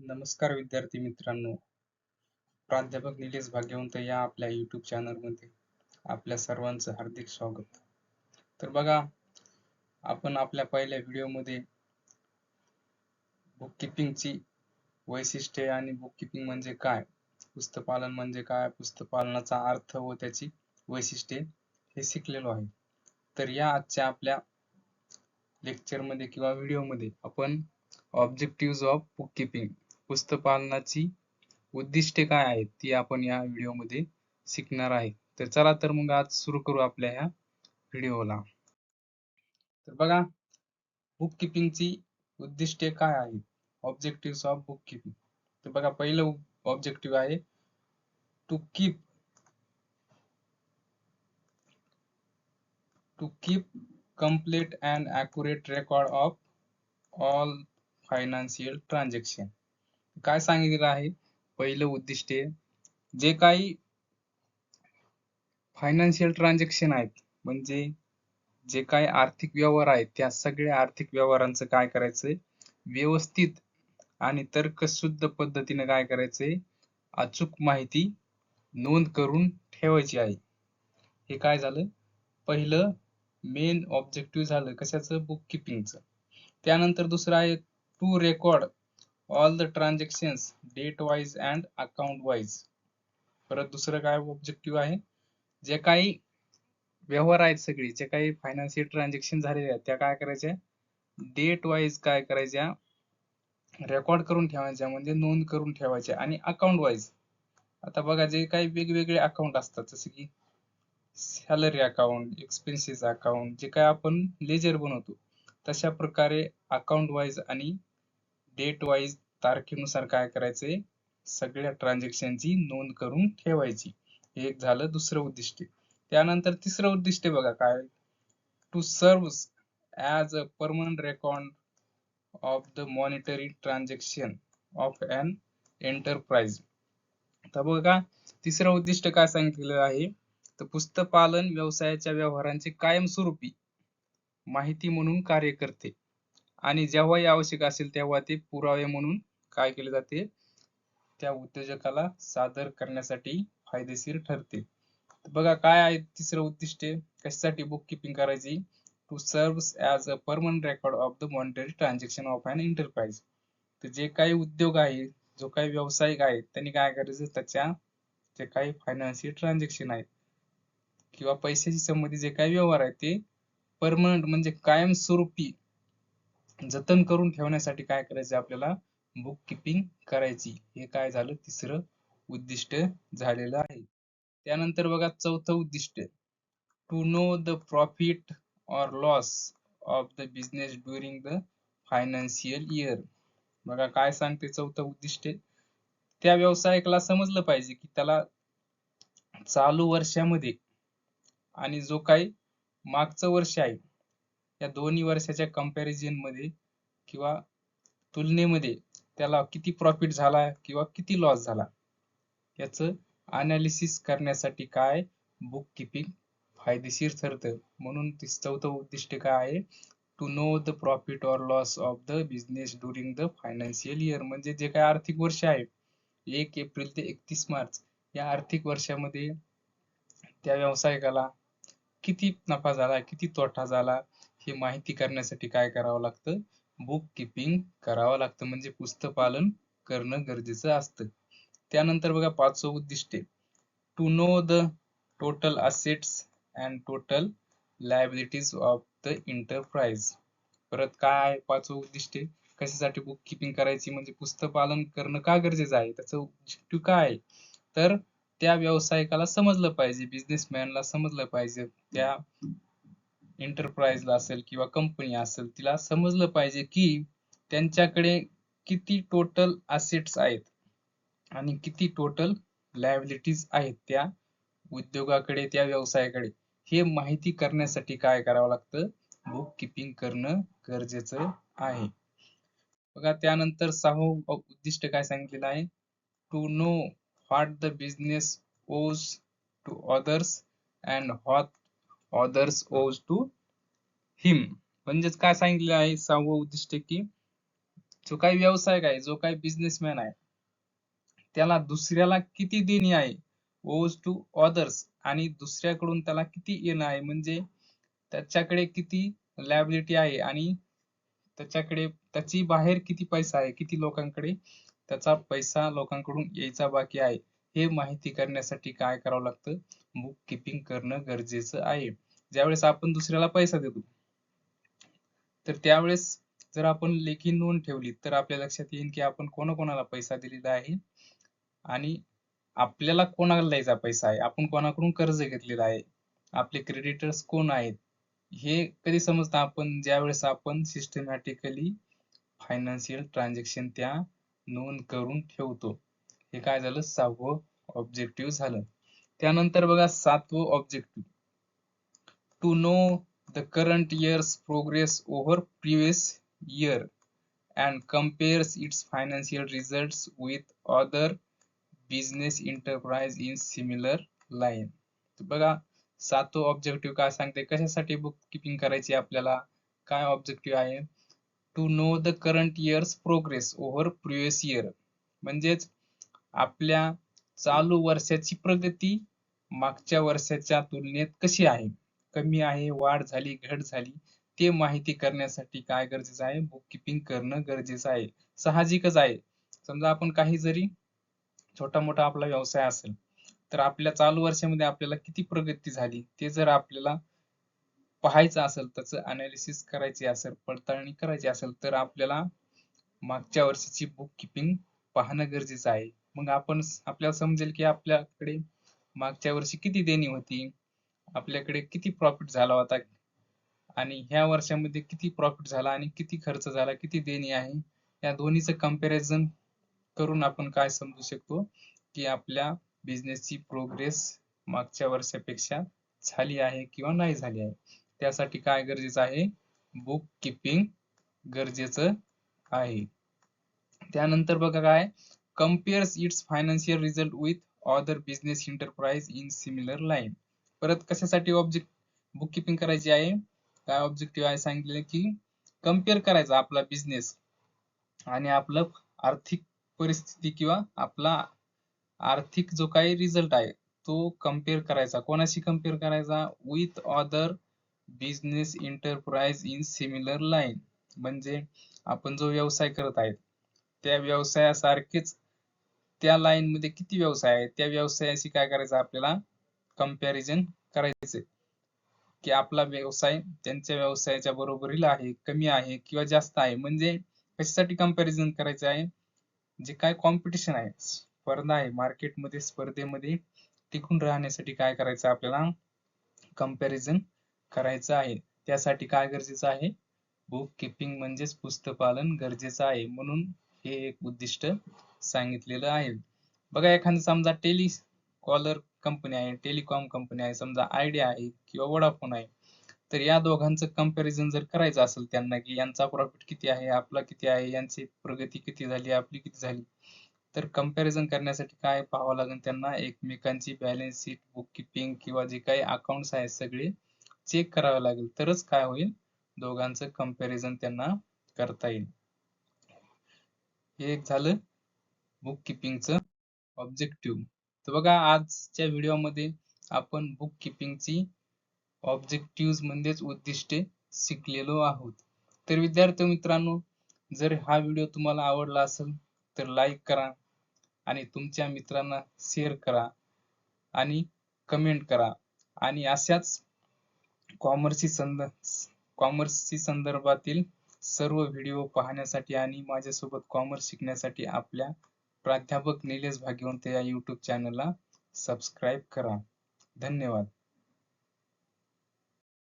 नमस्कार विद्यार्थी मित्रांनो. प्राध्यापक निलेश भाग्यवंत या आपल्या युट्यूब चॅनलमध्ये आपल्या सर्वांचं हार्दिक स्वागत. तर बघा आपण आपल्या पहिल्या व्हिडिओमध्ये बुक किपिंगची वैशिष्ट्ये आणि बुक किपिंग म्हणजे काय पुस्तपालन म्हणजे काय पुस्तपालनाचा अर्थ व त्याची वैशिष्ट्ये हे शिकलेलो आहे. तर या आजच्या आपल्या लेक्चरमध्ये किंवा व्हिडिओमध्ये आपण ऑब्जेक्टिव्ह ऑफ बुक किपिंग पुस्तपालनाची उद्दिष्टे काय आहेत ती आपण या व्हिडिओमध्ये शिकणार आहे. तर चला तर मग आज सुरू करू आपल्या ह्या व्हिडिओला तर बघा बुक किपिंगची उद्दिष्टे काय आहेत? ऑब्जेक्टिव्ह ऑफ बुक किपिंग तर बघा पहिलं ऑब्जेक्टिव्ह आहे to keep to keep complete and accurate record of all financial transaction. काय सांगितलेलं आहे? पहिलं उद्दिष्टे जे काही फायनान्शियल ट्रान्झॅक्शन आहेत म्हणजे जे काही आर्थिक व्यवहार आहेत त्या सगळ्या आर्थिक व्यवहारांचं काय करायचंय? व्यवस्थित आणि तर्कशुद्ध पद्धतीने काय करायचंय? अचूक माहिती नोंद करून ठेवायची आहे. हे काय झालं? पहिलं मेन ऑब्जेक्टिव्ह झालं कशाचं? बुक किपिंगचं त्यानंतर दुसरं आहे to record all the transactions date wise and account wise परत दुसरं काय ऑब्जेक्टिव्ह आहे? जे काही व्यवहार आहेत सगळे जे काही फायनान्शियल ट्रान्झॅक्शन झालेले आहेत त्या काय करायच्या? डेट वाईज काय करायच्या? रेकॉर्ड करून ठेवायच्या म्हणजे नोंद करून ठेवायच्या आणि अकाउंट वाईज आता बघा जे काही वेगवेगळे अकाउंट असतात जसे की सॅलरी अकाउंट एक्सपेन्सेस अकाउंट जे काय आपण लेजर बनवतो तशा प्रकारे अकाउंट वाईज आणि डेट वाईज तारखेनुसार काय करायचंय सगळ्या ट्रान्झॅक्शनची नोंद करून ठेवायची. हे एक झालं दुसरं उद्दिष्ट. त्यानंतर तिसरं उद्दिष्ट बघा काय? To serve as a permanent record of the monetary transaction of an enterprise तर बघा तिसरं उद्दिष्ट काय सांगितलेलं आहे? तर पुस्तकपालन व्यवसायाच्या व्यवहारांचे कायमस्वरूपी माहिती म्हणून कार्य करते. आणि जेव्हाही आवश्यक असेल तेव्हा ते पुरावे म्हणून काय केले जाते? त्या उद्योजकाला सादर करण्यासाठी फायदेशीर ठरते. बघा काय आहे तिसरं उद्दिष्ट? कशासाठी बुक किपिंग करायची? To serve as a permanent record of the monetary transaction of an enterprise तर जे काही उद्योग आहे जो काही व्यावसायिक आहे त्यांनी काय करायचं? त्याच्या जे काही फायनान्शियल ट्रान्झॅक्शन आहेत किंवा पैशाशी संबंधित जे काही व्यवहार आहेत ते परमनंट म्हणजे कायमस्वरूपी जतन करून ठेवण्यासाठी काय करायचं? आपल्याला बुक किपिंग करायची. हे काय झालं? तिसरं उद्दिष्ट झालेलं आहे. त्यानंतर बघा चौथं उद्दिष्ट. To know the profit or loss of the business during the financial year बघा काय सांगते चौथं उद्दिष्ट? त्या व्यवसायिकाला समजलं पाहिजे की त्याला चालू वर्षामध्ये आणि जो काही मागचं वर्ष आहे या दोन्ही वर्षाच्या कंपॅरिझनमध्ये किंवा तुलनेमध्ये त्याला किती प्रॉफिट झाला किंवा किती लॉस झाला? याचं अनालिसिस करण्यासाठी काय बुक किपिंग फायदेशीर ठरतं? म्हणून चौथं उद्दिष्ट काय आहे? To know the profit or loss of the business during the financial year म्हणजे जे काय आर्थिक वर्ष आहे एक एप्रिल ते एकतीस मार्च या आर्थिक वर्षामध्ये त्या व्यावसायिकाला किती नफा झाला किती तोटा झाला हे माहिती करण्यासाठी काय करावं लागतं? बुक किपिंग करावं लागतं. म्हणजे पुस्तकपालन करणं गरजेचं असतं. त्यानंतर बघा पाचवं उद्दिष्टे to know the total assets and total liabilities of the enterprise परत काय आहे पाचवं उद्दिष्ट कशासाठी बुक किपिंग करायची? म्हणजे पुस्तकपालन करणं का गरजेचं आहे? त्याचं ऑब्जेक्टिव्ह काय आहे? तर त्या व्यावसायिकाला समजलं पाहिजे. बिझनेसमॅनला समजलं पाहिजे. त्या एंटरप्राइजला असेल किंवा कंपनी असेल तिला समजलं पाहिजे की त्यांच्याकडे किती टोटल असेट्स आहेत आणि किती टोटल लायबिलिटीज आहेत त्या उद्योगाकडे त्या व्यवसायाकडे. हे माहिती करण्यासाठी काय करावं लागतं? बुक किपिंग करणं गरजेचं आहे. बघा त्यानंतर सहावं उद्दिष्ट काय सांगितलेलं आहे? To know what the business owes to others and what others owe to him म्हणजेच काय सांगितले आहे? सहावं उद्दिष्ट की जो काही व्यावसायिक आहे जो काही बिझनेसमॅन आहे त्याला दुसऱ्याला किती देणी आहे? ओज टू ऑदर्स आणि दुसऱ्याकडून त्याला किती येणं आहे? म्हणजे त्याच्याकडे किती लॅबिलिटी आहे? आणि त्याच्याकडे त्याची बाहेर किती पैसा आहे? किती लोकांकडे त्याचा पैसा लोकांकडून यायचा बाकी आहे. हे माहिती करण्यासाठी काय करावं लागतं? बुक किपिंग करणं गरजेचं आहे. ज्यावेळेस आपण दुसऱ्याला पैसा देतो तर त्यावेळेस जर आपण लेखी नोंद ठेवली तर आपल्या लक्षात येईल की आपण कोणाकोणाला पैसा दिलेला आहे आणि आपल्याला कोणाला द्यायचा पैसा आहे? आपण कोणाकडून कर्ज घेतलेला आहे? आपले क्रेडिटर्स कोण आहेत? हे कधी समजतं आपण? ज्यावेळेस आपण सिस्टमॅटिकली फायनान्शियल ट्रान्झॅक्शन त्या नोंद करून ठेवतो. हे काय झालं? सहावं ऑब्जेक्टिव्ह झालं. त्यानंतर बघा सातवं objective to know the current year's progress over previous year and compares its financial result with other business enterprise in similar line बघा सातो ऑब्जेक्टिव्ह काय सांगते? कशासाठी बुक किपिंग करायची आपल्याला? काय ऑब्जेक्टिव्ह आहे? To know the current year's progress over previous year म्हणजेच आपल्या चालू वर्षाची प्रगती मागच्या वर्षाच्या तुलनेत कशी आहे? कमी आहे वाढ झाली घट झाली? ते माहिती करण्यासाठी काय गरजेचं आहे? बुक किपिंग करणं गरजेचं आहे. साहजिकच आहे. समजा आपण काही जरी छोटा मोठा आपला व्यवसाय असेल तर आपल्या चालू वर्षामध्ये आपल्याला किती प्रगती झाली? ते जर आपल्याला पाहायचं असेल त्याचं अनालिसिस करायचे असेल पडताळणी करायची असेल तर आपल्याला मागच्या वर्षाची बुक किपिंग पाहणं गरजेचं आहे. मग आपण आपल्याला समजेल की आपल्याकडे मागच्या वर्षी किती देणी होती आपल्याकडे किती प्रॉफिट झाला होता आणि ह्या वर्षामध्ये किती प्रॉफिट झाला आणि किती खर्च झाला किती देणी आहे या दोन्हीचं कंपॅरिझन करून आपण काय समजू शकतो की आपल्या बिझनेसची प्रोग्रेस मागच्या वर्षापेक्षा झाली आहे किंवा नाही झाली आहे. त्यासाठी काय गरजेचं आहे? बुक किपिंग गरजेचं आहे. त्यानंतर बघा काय? Compares its financial result with other business enterprise in similar line परत कशासाठी ऑब्जेक्ट बुक किपिंग करायची आहे? काय ऑब्जेक्टिव्ह आहे सांगितले की कंपेअर करायचा आपला बिझनेस आणि आपलं आर्थिक परिस्थिती किंवा आपला आर्थिक जो काही रिझल्ट आहे तो कंपेअर करायचा. कोणाशी कंपेअर करायचा? With other business enterprise in similar line म्हणजे आपण जो व्यवसाय करत आहे त्या व्यवसायासारखेच त्या लाईन मध्ये किती व्यवसाय आहे त्या व्यवसायाशी काय करायचं? आपल्याला कंपॅरिझन करायचे की आपला व्यवसाय त्यांच्या व्यवसायाच्या बरोबरीला आहे कमी आहे किंवा जास्त आहे. म्हणजे कशासाठी कंपॅरिझन करायचं आहे? जे काय कॉम्पिटिशन आहे स्पर्धा आहे मार्केटमध्ये स्पर्धेमध्ये टिकून राहण्यासाठी काय करायचं? आपल्याला कंपॅरिझन करायचं आहे. त्यासाठी काय गरजेचं आहे? बुक किपिंग म्हणजेच पुस्तपालन गरजेचं आहे. म्हणून हे एक उद्दिष्ट सांगितलेलं आहे. बघा एखादं समजा टेली कॉलर कंपनी आहे टेलिकॉम कंपनी आहे समजा आयडिया आहे किंवा वोडाफोन आहे तर या दोघांचं कंपॅरिझन जर करायचं असेल त्यांना की यांचा प्रॉफिट किती आहे आपला किती आहे यांची प्रगती किती झाली आपली किती झाली तर कंपॅरिझन करण्यासाठी काय पाहावं लागेल त्यांना? एकमेकांची बॅलन्स शीट बुक किपिंग किंवा जे काही अकाउंट्स आहेत सगळे चेक करावे लागेल. तरच काय होईल? दोघांचं कंपॅरिझन त्यांना करता येईल. हे एक झालं. बुक किपिंगचं ऑब्जेक्टिव्ह. तर बघा आजच्या व्हिडिओमध्ये आपण बुक किपिंगची ऑब्जेक्टिव्ह म्हणजेच उद्दिष्टे शिकलेलो आहोत. तर विद्यार्थी मित्रांनो जर हा व्हिडिओ तुम्हाला आवडला असेल तर लाईक करा आणि तुमच्या मित्रांना शेअर करा आणि कमेंट करा. आणि अशाच कॉमर्सची संद कॉमर्सची संदर्भातील सर्व व्हिडिओ पाहण्यासाठी आणि माझ्यासोबत कॉमर्स शिकण्यासाठी आपल्या प्राध्यापक निलेश भाग्यवंत या यूट्यूब चॅनलला सबस्क्राईब करा. धन्यवाद.